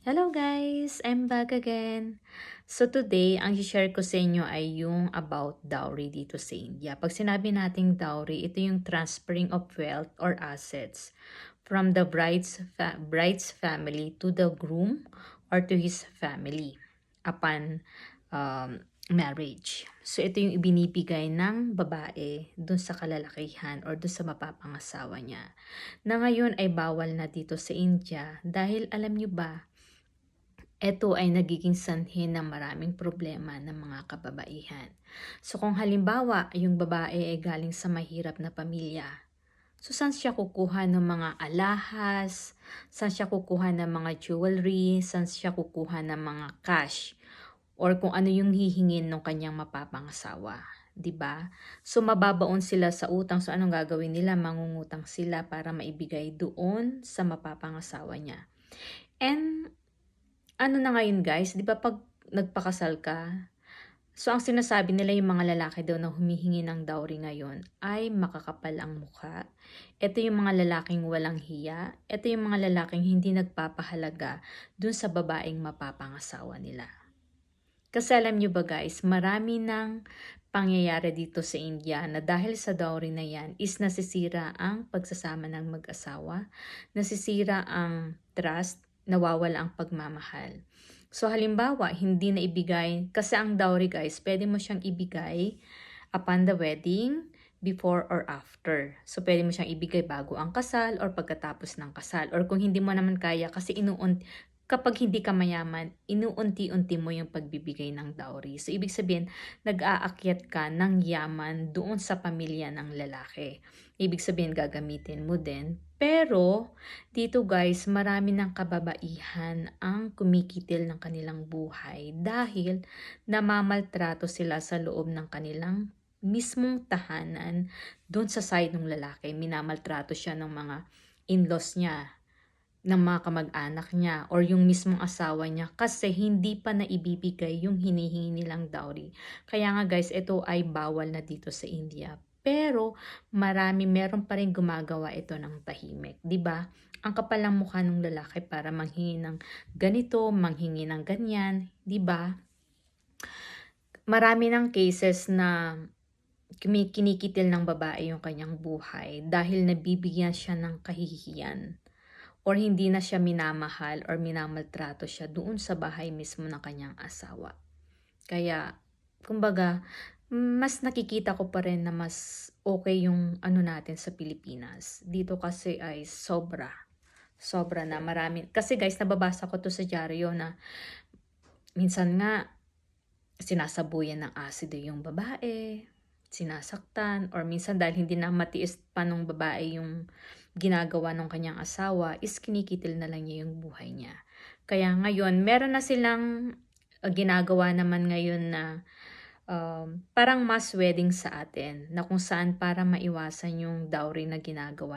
Hello guys! I'm back again. So today, ang share ko sa inyo ay yung about dowry dito sa India. Pag sinabi nating dowry, ito yung transferring of wealth or assets from the bride's, fa- bride's family to the groom or to his family upon um, marriage. So ito yung ibinibigay ng babae dun sa kalalakihan or dun sa mapapangasawa niya. Na ngayon ay bawal na dito sa India dahil alam nyo ba, ito ay nagiging sanhi ng maraming problema ng mga kababaihan. So kung halimbawa, yung babae ay galing sa mahirap na pamilya, so saan siya kukuha ng mga alahas, saan siya kukuha ng mga jewelry, saan siya kukuha ng mga cash, or kung ano yung hihingin ng kanyang mapapangasawa. ba? So mababaon sila sa utang. So anong gagawin nila? Mangungutang sila para maibigay doon sa mapapangasawa niya. And ano na ngayon guys, 'di ba pag nagpakasal ka, so ang sinasabi nila yung mga lalaki daw na humihingi ng dowry ngayon ay makakapal ang mukha. Ito yung mga lalaking walang hiya. Ito yung mga lalaking hindi nagpapahalaga dun sa babaeng mapapangasawa nila. Kasi alam nyo ba guys, marami ng pangyayari dito sa India na dahil sa dowry na yan is nasisira ang pagsasama ng mag-asawa, nasisira ang trust, nawawala ang pagmamahal. So halimbawa, hindi na ibigay, kasi ang dowry guys, pwede mo siyang ibigay upon the wedding, before or after. So pwede mo siyang ibigay bago ang kasal or pagkatapos ng kasal. Or kung hindi mo naman kaya kasi inuun kapag hindi ka mayaman, inuunti-unti mo yung pagbibigay ng dowry. So, ibig sabihin, nag-aakyat ka ng yaman doon sa pamilya ng lalaki. Ibig sabihin, gagamitin mo din. Pero, dito guys, marami ng kababaihan ang kumikitil ng kanilang buhay dahil namamaltrato sila sa loob ng kanilang mismong tahanan doon sa side ng lalaki. Minamaltrato siya ng mga in-laws niya, ng mga kamag-anak niya or yung mismong asawa niya kasi hindi pa naibibigay yung hinihingi nilang dowry. Kaya nga guys, ito ay bawal na dito sa India. Pero marami meron pa rin gumagawa ito ng tahimik, 'di ba? Ang kapal ng mukha ng lalaki para manghingi ng ganito, manghingi ng ganyan, 'di ba? Marami ng cases na kinikitil ng babae yung kanyang buhay dahil nabibigyan siya ng kahihiyan or hindi na siya minamahal or minamaltrato siya doon sa bahay mismo ng kanyang asawa. Kaya, kumbaga, mas nakikita ko pa rin na mas okay yung ano natin sa Pilipinas. Dito kasi ay sobra. Sobra na marami. Kasi guys, nababasa ko to sa dyaryo na minsan nga sinasabuyan ng asido yung babae, sinasaktan, or minsan dahil hindi na matiis pa nung babae yung ginagawa ng kanyang asawa, is kinikitil na lang niya yung buhay niya. Kaya ngayon, meron na silang uh, ginagawa naman ngayon na um, parang mass wedding sa atin, na kung saan para maiwasan yung dowry na ginagawa